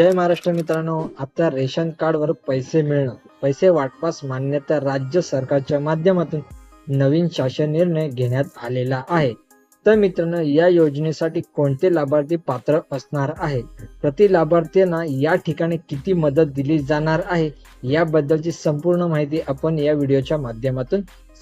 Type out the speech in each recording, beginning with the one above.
जय महाराष्ट्र मित्रांनो आता रेशन कार्डवर पैसे मिळणं पैसे वाटपास मान्यता राज्य सरकारच्या माध्यमातून नवीन शासन निर्णय घेण्यात आलेला आहे. तर मित्रांनो या योजनेसाठी कोणते लाभार्थी पात्र असणार आहे प्रति लाभार्थ्यांना या ठिकाणी किती मदत दिली जाणार आहे? याबद्दलची संपूर्ण माहिती आपण या व्हिडिओच्या माध्यमातून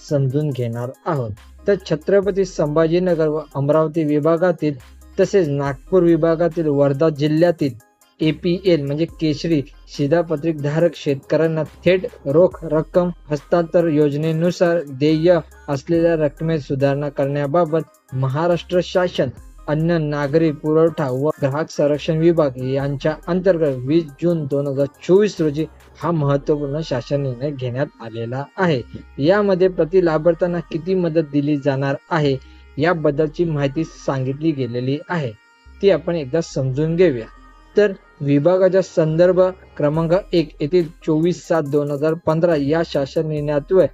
समजून घेणार आहोत. तर छत्रपती संभाजीनगर व अमरावती विभागातील तसेच नागपूर विभागातील वर्धा जिल्ह्यातील एपीएल म्हणजे केशरी शिधापत्रिक धारक शेतकऱ्यांना थेट रोख रक्कम हस्तांतर योजनेनुसार देय असलेल्या रकमेत सुधारणा करण्याबाबत महाराष्ट्र शासन अन्न नागरी पुरवठा व ग्राहक संरक्षण विभाग यांच्या अंतर्गत वीस जून दोन हजार चोवीस रोजी हा महत्त्वपूर्ण शासन निर्णय घेण्यात आलेला आहे. यामध्ये प्रति लाभार्थ्यांना किती मदत दिली जाणार आहे याबद्दलची माहिती सांगितली गेलेली आहे. ती आपण एकदा समजून घेऊया. तर विभागाच्या संदर्भ क्रमांक एक येथील चोवीस सात दोन हजार पंधरा या शासन निर्णयात्वे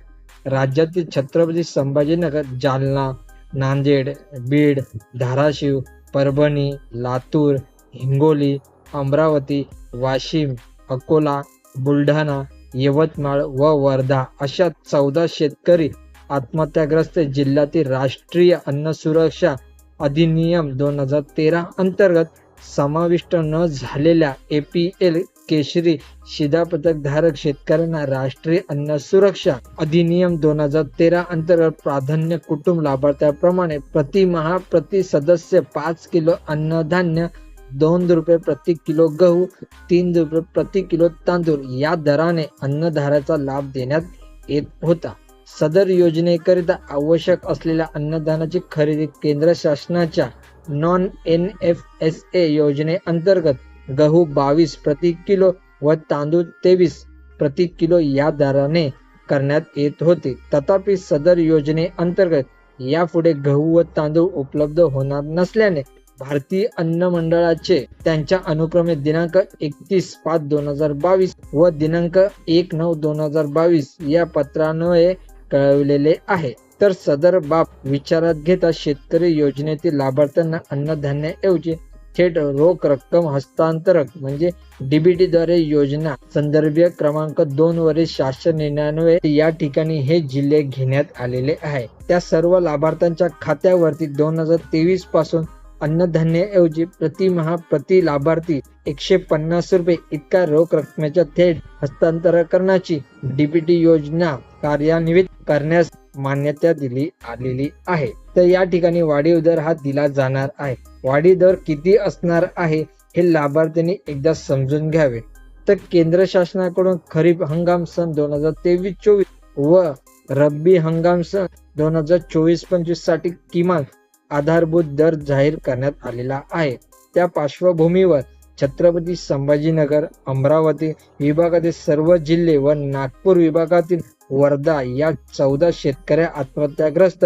राज्यातील छत्रपती संभाजीनगर जालना नांदेड बीड धाराशिव परभणी लातूर हिंगोली अमरावती वाशिम अकोला बुलढाणा यवतमाळ व वर्धा अशा चौदा शेतकरी आत्महत्याग्रस्त जिल्ह्यातील राष्ट्रीय अन्न सुरक्षा अधिनियम दोन हजार तेरा अंतर्गत समाविष्ट न झालेल्या ए पी एल केशरी शिधापत्रक धारक शेतकऱ्यांना राष्ट्रीय अन्न सुरक्षा अधिनियम दोन हजार तेरा अंतर्गत प्राधान्य कुटुंब लाभार्थ्याप्रमाणे प्रतिमहा प्रति सदस्य पाच किलो अन्नधान्य दोन रुपये प्रति किलो गहू तीन रुपये प्रति किलो तांदूळ या दराने अन्नधाराचा लाभ देण्यात येत होता. सदर योजनेकरिता आवश्यक असलेल्या अन्नधानाची खरेदी केंद्र शासनाच्या non N F S A योजनेअंतर्गत गहू बावीस प्रति किलो व तांदूळ तेवीस प्रति किलो या दराने करण्यात येत होते. तथापि सदर योजनेअंतर्गत यापुढे गहू व तांदूळ उपलब्ध होणार नसल्याने भारतीय अन्न मंडळाचे त्यांच्या अनुक्रमे दिनांक एकतीस पाच दोन हजार बावीस व दिनांक एक नऊ दोन हजार बावीस या पत्रान्वये कळवलेले आहे. तर सदर बाब विचारात घेता शेतकरी योजनेतील लाभार्थ्यांना अन्नधान्याऐवजी थेट रोख रक्कम हस्तांतरक म्हणजे डीबीटी द्वारे योजना संदर्भीय क्रमांक दोन वरील शासन निर्णयान्वये या ठिकाणी हे जिल्हे घेण्यात आलेले आहे. त्या सर्व लाभार्थ्यांच्या खात्यावरती दोन हजार तेवीसपासून अन्नधान्याऐवजी प्रतिमहा प्रति लाभार्थी एकशे पन्नास रुपये इतका रोख रकमेच्या थेट हस्तांतरकरणाची डीबीटी योजना कार्यान्वित करण्यास मान्यता दिली आलेली आहे. तर या ठिकाणी वाढीव दर हा दिला जाणार आहे. वाढीव दर किती असणार आहे हे लाभार्थ्यांनी एकदा समजून घ्यावे. तर केंद्र शासनाकडून खरीप हंगाम सन दोन हजार तेवीस चोवीस व रब्बी हंगाम सन दोन हजार चोवीस पंचवीससाठी किमान आधारभूत दर जाहीर करण्यात आलेला आहे. त्या पार्श्वभूमीवर छत्रपती संभाजीनगर अमरावती विभागातील सर्व जिल्हे व नागपूर विभागातील वर्धा या चौदा शेतकऱ्या आत्महत्याग्रस्त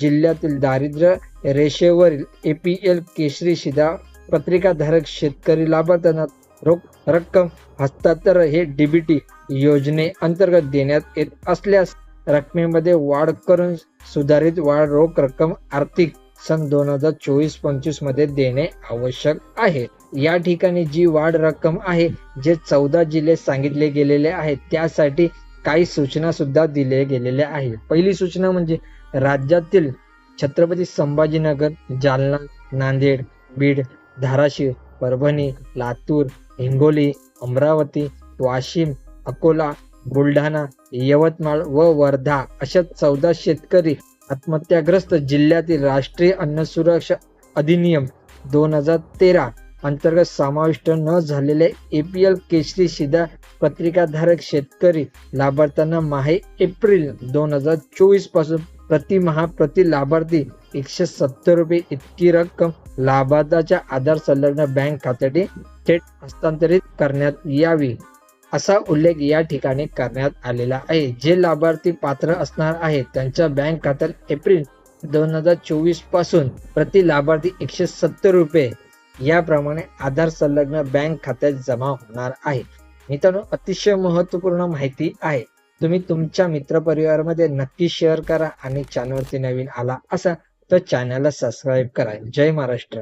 जिल्ह्यातील दारिद्र्य रेषेवरील एपीएल केशरी शिधा पत्रिकाधारक शेतकरी लाभार्थ्यांना रोख रक्कम हस्तांतर हे डीबीटी योजने अंतर्गत देण्यात येत असल्यास रकमेमध्ये वाढ करून सुधारित वाढ रोख रक्कम आर्थिक सन दोन हजार चोवीस पंचवीसमध्ये देणे आवश्यक आहे. या ठिकाणी जी वाढ रक्कम आहे जे चौदा जिल्हे सांगितले गेलेले आहेत त्यासाठी काही सूचना सुद्धा दिले गेलेल्या आहे पहिली सूचना म्हणजे राज्यातील छत्रपती संभाजीनगर जालना नांदेड बीड धाराशिव परभणी लातूर हिंगोली अमरावती वाशिम अकोला बुलढाणा यवतमाळ व वर्धा अशा चौदा शेतकरी आत्महत्याग्रस्त जिल्ह्यातील राष्ट्रीय अन्न सुरक्षा अधिनियम दोन हजार तेरा अंतर्गत समाविष्ट न झालेले एपीएल केसरी शिधा पत्रिकाधारक शेतकरी लाभार्थ्यांना माहे एप्रिल दोन हजार चोवीसपासून प्रतिमहा प्रति लाभार्थी एकशे सत्तर रुपये इतकी रक्कम लाभार्थ्याच्या आधार संलग्न बँक खात्याने थेट हस्तांतरित करण्यात यावी असा उल्लेख या ठिकाणी करण्यात आलेला आहे. जे लाभार्थी पात्र असणार आहेत त्यांच्या बँक खात्यात एप्रिल दोन हजार चोवीसपासून प्रति लाभार्थी एकशे सत्तर रुपये याप्रमाणे आधार संलग्न बँक खात्यात जमा होणार आहे. मित्रांनो अतिशय महत्त्वपूर्ण माहिती आहे. तुम्ही तुमच्या मित्रपरिवारामध्ये नक्की शेअर करा आणि चॅनलवरती नवीन आला असा तर चॅनलला सबस्क्राईब करा. जय महाराष्ट्र.